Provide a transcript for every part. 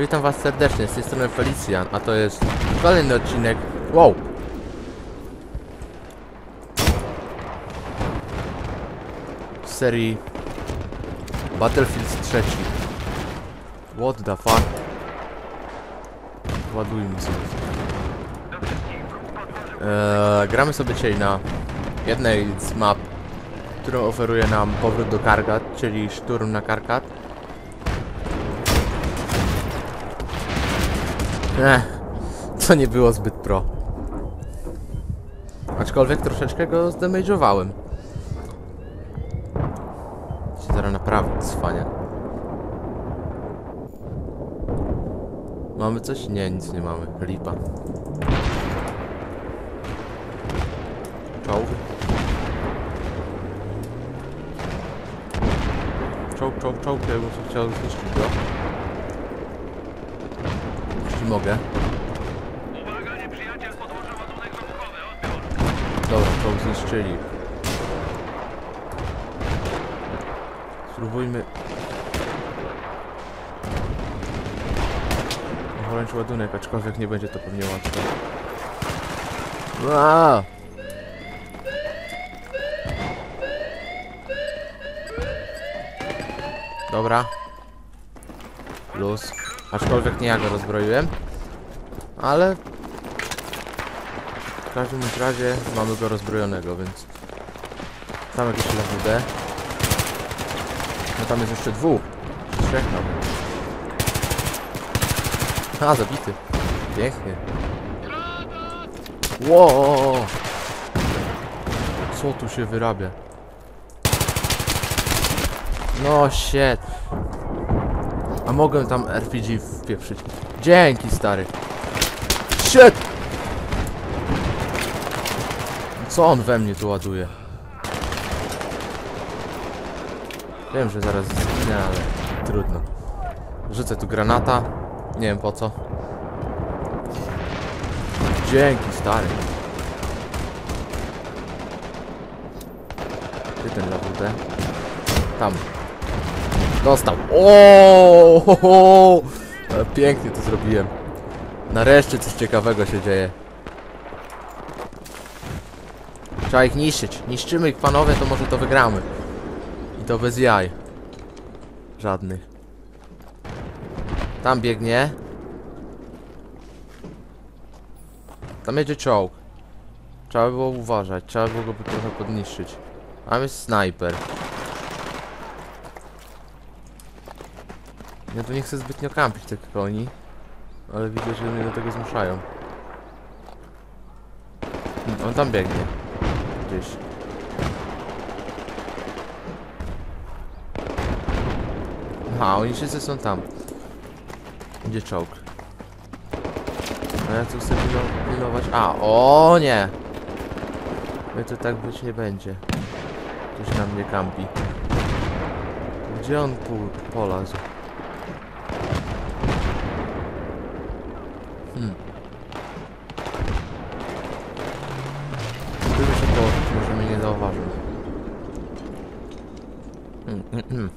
Witam was serdecznie, z tej strony Felicjan, a to jest kolejny odcinek. Wow! Serii Battlefield 3. What the fuck? Ładujmy sobie. Eee, gramy sobie dzisiaj na jednej z map, którą oferuje nam powrót do Kargat, czyli szturm na Karkat. Ech, to nie było zbyt pro. Aczkolwiek troszeczkę go zdamage'owałem. Się zaraz naprawdę cwania. Mamy coś? Nie, nic nie mamy. Lipa. Czołg. Czołg, czołg, czołg. Ja bym chciał zniszczyć go. Mogę. Uwaga, nieprzyjaciel podłożył ładunek wybuchowy. Odbiór. Dobra, czołg zniszczyli. Spróbujmy... Wręcz ładunek, aczkolwiek nie będzie to pewnie łatwe. Dobra. Luz. Aczkolwiek nie ja go rozbroiłem. Ale w każdym razie mamy go rozbrojonego, więc... Tam jakieś LWD. No tam jest jeszcze dwóch. Trzech nawet. A, zabity. Pięknie. Ło! Co tu się wyrabia? No shit. A mogę tam RPG wpieprzyć. Dzięki stary. Shit! Co on we mnie tu ładuje? Wiem, że zaraz zginę, ale trudno. Rzucę tu granata. Nie wiem po co. Dzięki, stary. Gdzie ten LWD? Tam. Dostał. O! Pięknie to zrobiłem. Nareszcie coś ciekawego się dzieje. Trzeba ich niszczyć. Niszczymy ich panowie, to może to wygramy. I to bez jaj. Żadnych. Tam biegnie. Tam jedzie czołg. Trzeba by było uważać. Trzeba by było go trochę podniszczyć. Tam jest snajper. Ja tu nie chcę zbytnio kampić tych koni. Ale widzę, że mnie do tego zmuszają. Hmm, On tam biegnie. Gdzieś. Aha, oni wszyscy są tam. Gdzie czołg? A ja tu chcę pilować. A, o nie! No to tak być nie będzie. Ktoś na mnie kampi. Gdzie on pół polazł? Hmm. Spróbuję się położyć, może mnie nie zauważył. Hmm, hmm, hmm.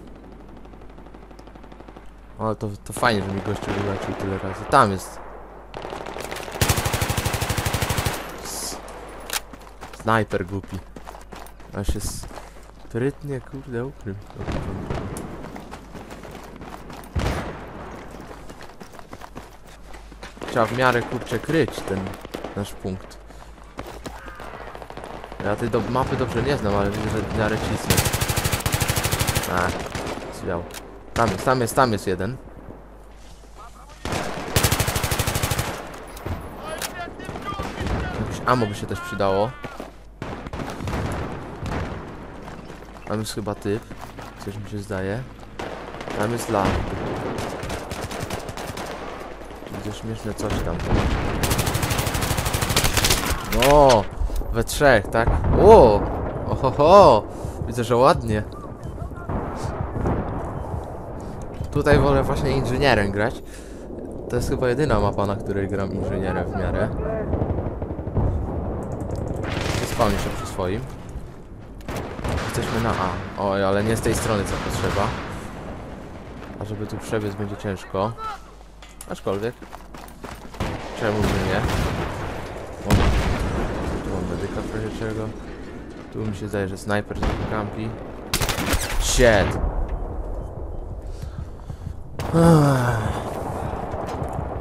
Ale to, to fajnie, że mi gościu wyleczył tyle razy. Tam jest. Snajper głupi. A się sprytnie, kurde, ukrył. na początku. Trzeba w miarę kurczę kryć ten nasz punkt. Ja tej do mapy dobrze nie znam, ale widzę, że w miarę cisnę. A, zwiał. Tam jest, tam jest, tam jest jeden. Jakieś ammo by się też przydało. Tam jest chyba typ. Coś mi się zdaje. Tam jest law. Widzę śmieszne coś tam. O, we trzech, tak? O, ohoho, widzę, że ładnie. Tutaj wolę właśnie inżynierem grać. To jest chyba jedyna mapa, na której gram inżynierem w miarę. Spawnię się przy swoim. Jesteśmy na A. Oj, ale nie z tej strony co potrzeba. A żeby tu przebiec będzie ciężko. Aczkolwiek. Czemu by nie? O, tu mam medyka w razie czego. Tu mi się zdaje, że snajper kampi. Shit!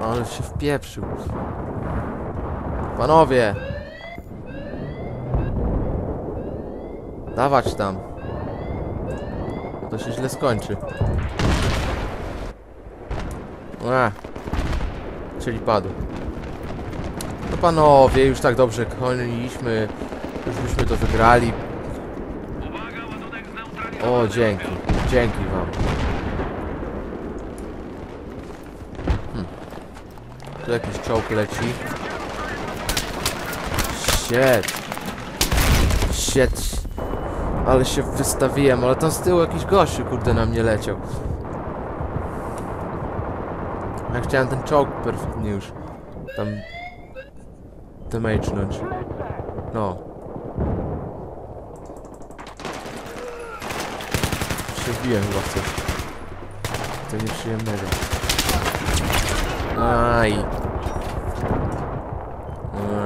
Ale się wpieprzył. Panowie! Dawać tam. To się źle skończy. Ech. Czyli padł. No panowie, już tak dobrze koniliśmy. Już byśmy to wygrali. O, dzięki. Dzięki wam. Hmm. Tu jakiś czołg leci. Shit. Shit. Ale się wystawiłem, ale tam z tyłu jakiś gościu, kurde, na mnie leciał. Ja chciałem ten czołg perfidnie już tam damage'nąć. No. się wbiłem chyba w coś. To nieprzyjemnego. Aj.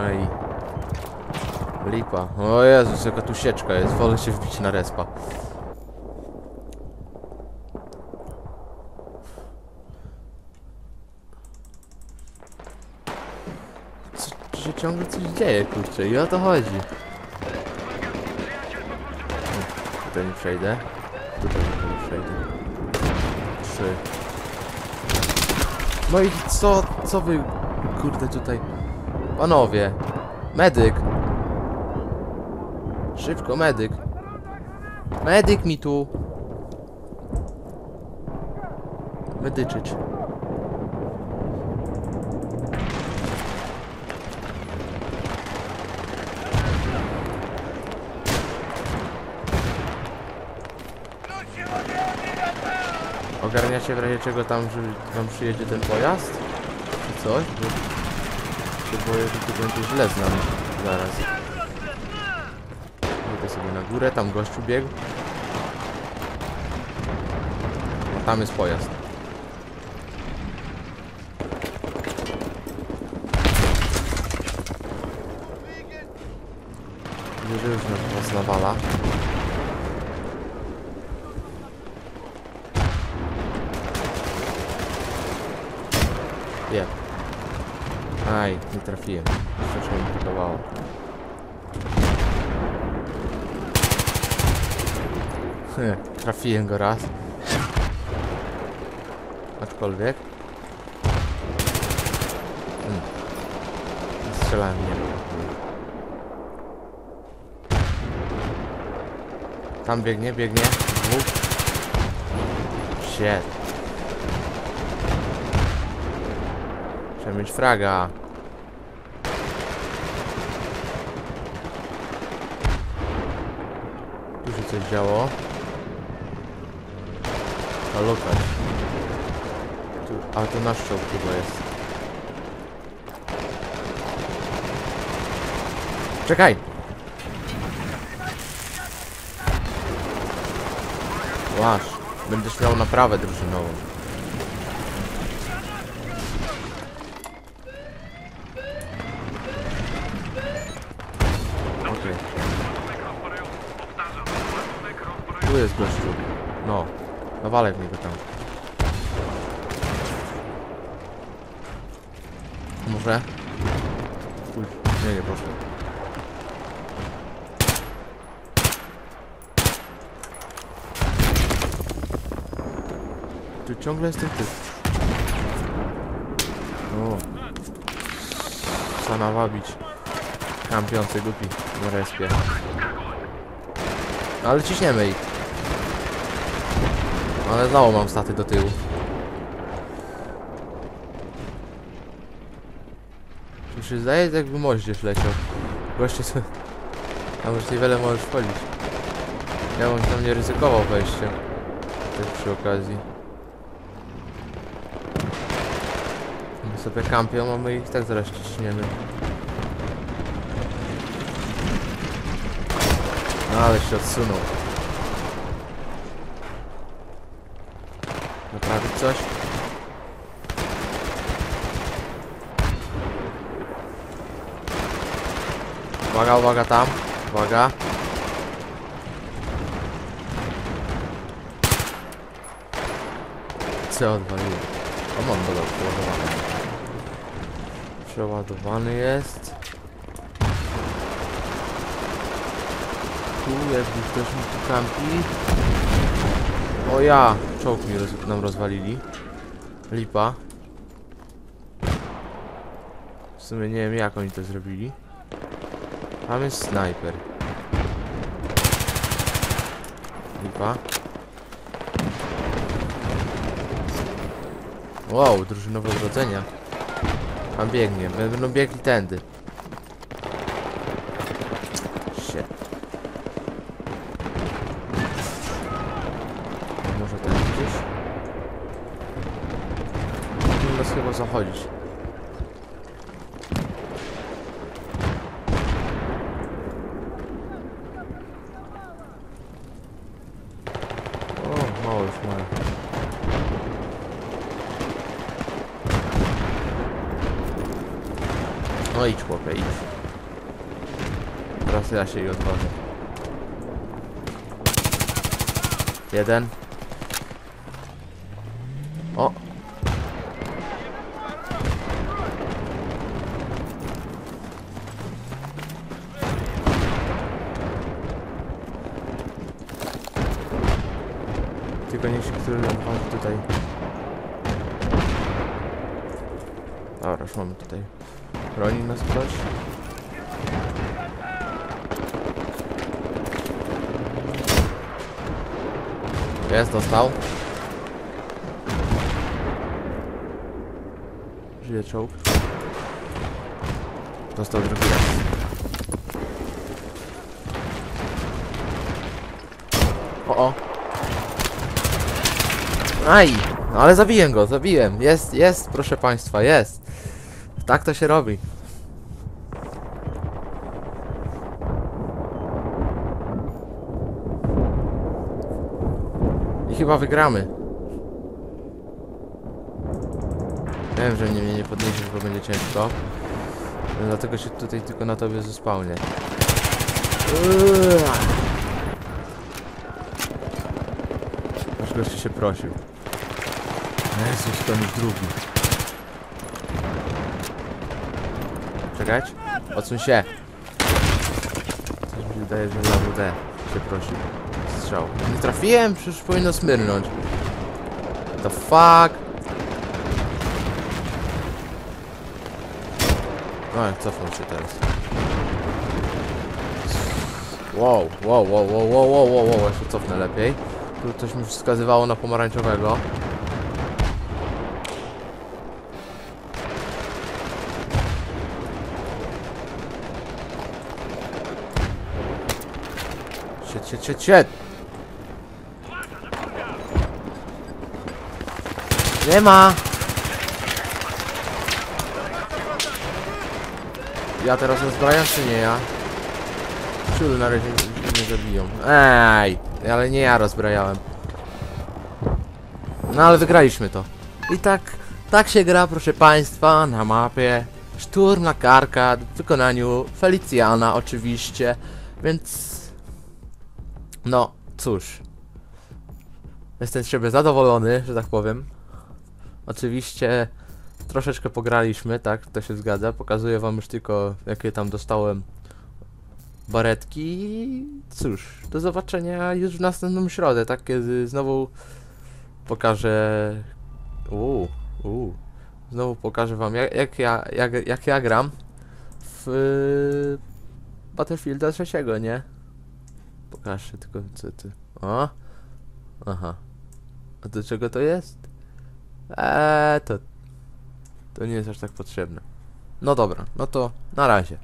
Aj. Lipa. O Jezus, jaka tu sieczka jest. Wolę się wbić na respa. Co tu się ciągle coś dzieje, kurczę, i o to chodzi. Tutaj nie przejdę. Tutaj nie przejdę. Trzy. No i co, co wy, kurde, tutaj... Panowie! Medyk! Szybko, medyk! Medyk mi tu! Medyczyć. Ogarniacie w razie czego tam, że wam przyjedzie ten pojazd? Czy coś? Bo się boję, że tu będzie źle z nami zaraz. Idę sobie na górę, tam gościu biegł. A tam jest pojazd. Widzę, że już nas nawala. Nie. Aj, nie trafiłem. Mi podobało. Heh, Trafiłem go raz. Aczkolwiek. Hmm. Strzelałem nie. Tam biegnie, biegnie. Dwóch. Shit. Trzeba mieć fraga. Tu się coś działo. A a to nasz czołg chyba jest. Czekaj! Łaż, będziesz miał naprawę drużynową. Okej. Powtarzam, ładunek rozbrojowy. Tu jest gościu. No. Nawalę w niego tam. Może? Uj, nie, nie poszedł. Tu ciągle jest ten typ. O. Sana wabić. Kampiący głupi na respie. Ale ciśniemy ich. Ale znowu mam staty do tyłu. Mi się zdaje, jakby moździerz leciał. Goście co... Tam już niewiele możesz wchodzić. Ja bym tam nie ryzykował wejściem. Tak przy okazji. My sobie kampią, a my ich tak zaraz ciśniemy. No, ale się odsunął. Naprawić coś? Uwaga, uwaga tam. Uwaga. Co odwaliło? O, mam dodał przeładowany. Przeładowany jest. Tu jakby ktoś mi tu kampi. O ja! Czołg mi roz nam rozwalili. Lipa. W sumie nie wiem jak oni to zrobili. Tam jest snajper. Lipa. Wow, drużynowe odrodzenia. Tam biegnie, będą biegli tędy. Shit. Może ten gdzieś? Chyba zachodzić. O, mało już. No idź chłopie, idź. Teraz ja się i odważę. Jeden. Tylko się który chodzi tutaj. Dobra, już mamy tutaj. Broni nas ktoś? Jest, dostał. Żyje czołg. Dostał drugi raz. O, o. Aj! No ale zabiłem go, zabiłem. Jest, jest, proszę państwa, jest. Tak to się robi. I chyba wygramy. Wiem, że mnie, nie podniesiesz, bo będzie ciężko. Dlatego się tutaj tylko na tobie zespałnię. Aż gościu się prosił. Jezus, to już drugi. Czekać? Odsuń się. Coś mi wydaje, że na WD się prosi. Strzał. Nie trafiłem? Przecież powinno smyrnąć. The fuck? No, cofnął się teraz. Wow, wow, wow, wow, wow, wow, wow, wow, się cofnę lepiej. Tu coś mi wskazywało na pomarańczowego. Shit, shit, shit! Nie ma! Ja teraz rozbrajam, czy nie ja? Ciul na razie nie zabiją. Ej! Ale nie ja rozbrajałem. No ale wygraliśmy to. I tak, tak się gra, proszę państwa, na mapie. Szturm na karkad w wykonaniu Felicjana oczywiście. Więc... No, cóż. Jestem z siebie zadowolony, że tak powiem. Oczywiście troszeczkę pograliśmy, tak, to się zgadza. Pokazuję wam już tylko, jakie tam dostałem baretki. Cóż, do zobaczenia już w następną środę, tak, kiedy znowu pokażę... Uuu, uuu. Znowu pokażę wam, jak, jak, ja, jak, jak ja gram w Battlefielda trzeciego, nie? Pokażę tylko, co ty... O! Aha. A do czego to jest? Eee, to... To nie jest aż tak potrzebne. No dobra, no to na razie.